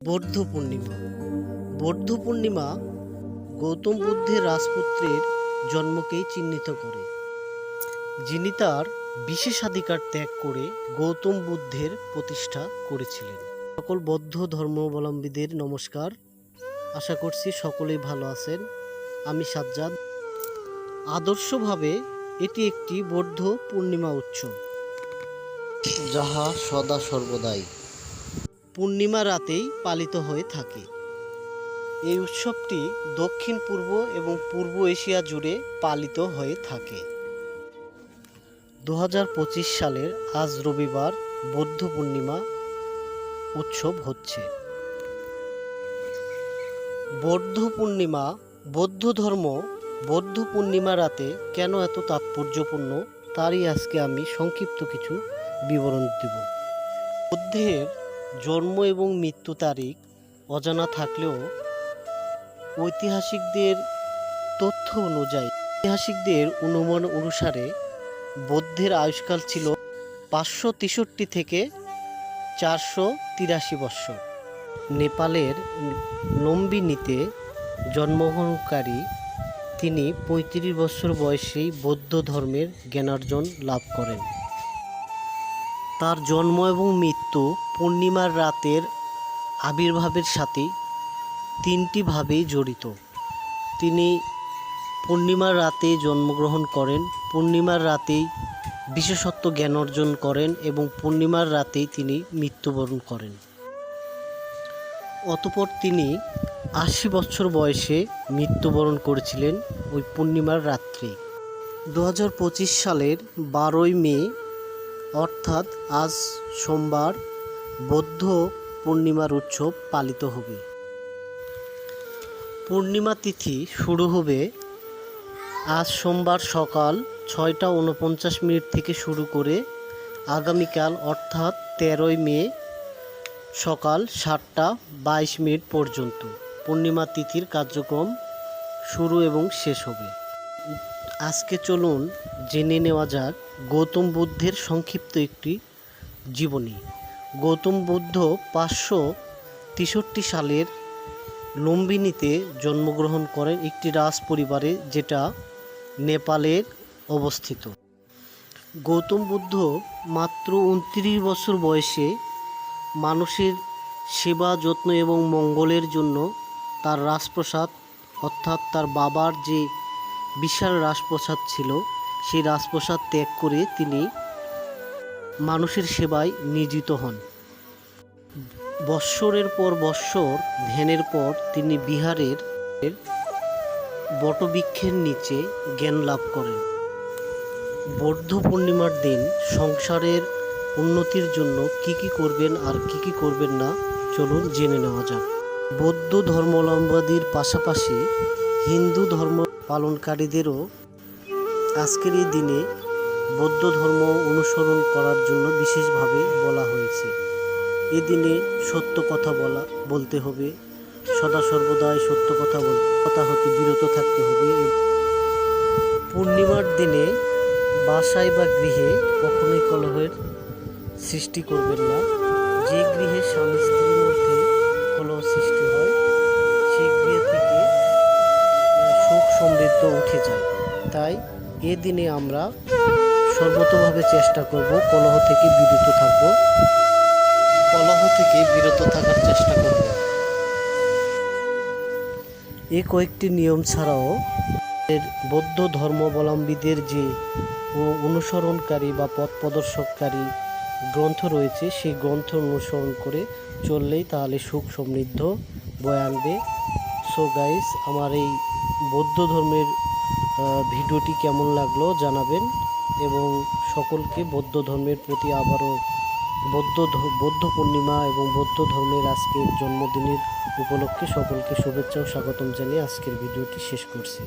বৌদ্ধ পূর্ণিমা। বৌদ্ধ পূর্ণিমা গৌতম বুদ্ধের রাজপুত্রের জন্মকেই চিহ্নিত করে। যিনি তার বিশেষাধিকার ত্যাগ করে গৌতম বুদ্ধের প্রতিষ্ঠা করেছিলেন। সকল বৌদ্ধ ধর্মাবলম্বীদের নমস্কার। আশা করছি সকলেই ভালো আছেন। আমি সাজ্জাদ। আদর্শভাবে এটি একটি বৌদ্ধ পূর্ণিমা উৎসব, যাহা সদা সর্বদাই পূর্ণিমা রাতেই পালিত হয়ে থাকে। এই উৎসবটি দক্ষিণ, পূর্ব এবং পূর্ব এশিয়া জুড়ে পালিত হয়ে থাকে। দু হাজার পঁচিশ সালের আজ রবিবার বৌদ্ধ পূর্ণিমা উৎসব হচ্ছে। বৌদ্ধ পূর্ণিমা, বৌদ্ধ ধর্ম, বৌদ্ধ পূর্ণিমা রাতে কেন এত তাৎপর্যপূর্ণ, তারই আজকে আমি সংক্ষিপ্ত কিছু বিবরণ দেব। বুদ্ধের জন্ম এবং মৃত্যু তারিখ অজানা থাকলেও ঐতিহাসিকদের তথ্য অনুযায়ী ঐতিহাসিকদের অনুমান অনুসারে বৌদ্ধের আয়ুষ্কাল ছিল পাঁচশো তেষট্টি থেকে চারশো তিরাশি বৎসর। নেপালের লম্বিনীতে জন্মগ্রহণকারী তিনি পঁয়ত্রিশ বছর বয়সেই বৌদ্ধ ধর্মের জ্ঞানার্জন লাভ করেন। তার জন্ম এবং মৃত্যু পূর্ণিমার রাতের আবির্ভাবের সাথে তিনটিভাবেই জড়িত। তিনি পূর্ণিমার রাতে জন্মগ্রহণ করেন, পূর্ণিমার রাতেই বিশেষত্ব জ্ঞান অর্জন করেন এবং পূর্ণিমার রাতেই তিনি মৃত্যুবরণ করেন। অতপর তিনি আশি বছর বয়সে মৃত্যুবরণ করেছিলেন ওই পূর্ণিমার রাত্রে। দু হাজার পঁচিশ সালের বারোই মে অর্থাৎ আজ সোমবার বৌদ্ধ পূর্ণিমার উৎসব পালিত হবে। পূর্ণিমা তিথি শুরু হবে আজ সোমবার সকাল ছয়টা উনপঞ্চাশ মিনিট থেকে শুরু করে আগামীকাল, অর্থাৎ তেরোই মে সকাল সাতটা বাইশ মিনিট পর্যন্ত। পূর্ণিমা তিথির কার্যক্রম শুরু এবং শেষ হবে। আজকে চলুন জেনে নেওয়া যাক গৌতম বুদ্ধের সংক্ষিপ্ত একটি জীবনী। গৌতম বুদ্ধ পাঁচশো তেষট্টি সালের লুম্বিনীতে জন্মগ্রহণ করেন একটি রাজ পরিবারে যেটা নেপালের অবস্থিত। গৌতম বুদ্ধ মাত্র উনত্রিশ বছর বয়সে মানুষের সেবা, যত্ন এবং মঙ্গলের জন্য তার রাজপ্রসাদ অর্থাৎ তার বাবার যে বিশাল রাজপ্রসাদ ছিল। সেই রাজপ্রসাদ ত্যাগ করে তিনি মানুষের সেবায় নিয়োজিত হন। বৎসরের পর বৎসর, ধ্যানের পর তিনি বিহারের বটবৃক্ষের নিচে জ্ঞান লাভ করেন। বৌদ্ধ পূর্ণিমার দিন সংসারের উন্নতির জন্য কি কি করবেন আর কি কি করবেন না, চলুন জেনে নেওয়া যাক। বৌদ্ধ ধর্মাবলম্বীর পাশাপাশি হিন্দু ধর্ম পালনকারীদেরও আজকের এই দিনে বৌদ্ধ ধর্ম অনুসরণ করার জন্য বিশেষভাবে বলা হয়েছে। এ দিনে সত্য কথা বলা, বলতে হবে। সদা সর্বদাই সত্য কথা বল কথা হতে বিরত থাকতে হবে। পূর্ণিমার দিনে বাসায় বা গৃহে কখনোই কলহের সৃষ্টি করবেন না। যে গৃহে স্বামী এ দিনে আমরা সর্বতভাবে চেষ্টা করব কলহ থেকে বিরত থাকব। কলহ থেকে বিরত থাকার চেষ্টা করব। এ কয়েকটি নিয়ম ছাড়াও এর বৌদ্ধ ধর্মাবলম্বীদের যে ও- অনুসরণকারী বা পথ প্রদর্শককারী গ্রন্থ রয়েছে সেই গ্রন্থ অনুসরণ করে চললেই তাহলে সুখ সমৃদ্ধ বয়ে আনবে। সো গাইস আমার এই বৌদ্ধ ধর্মের ভিডিওটি কেমন লাগল জানাবেন এবং সকলকে বৌদ্ধ ধর্মের প্রতি আবারও বৌদ্ধ বৌদ্ধ পূর্ণিমা এবং বৌদ্ধ ধর্মের আজকের জন্মদিনের উপলক্ষে সকলকে শুভেচ্ছা ও স্বাগতম জানিয়ে আজকের ভিডিওটি শেষ করছি।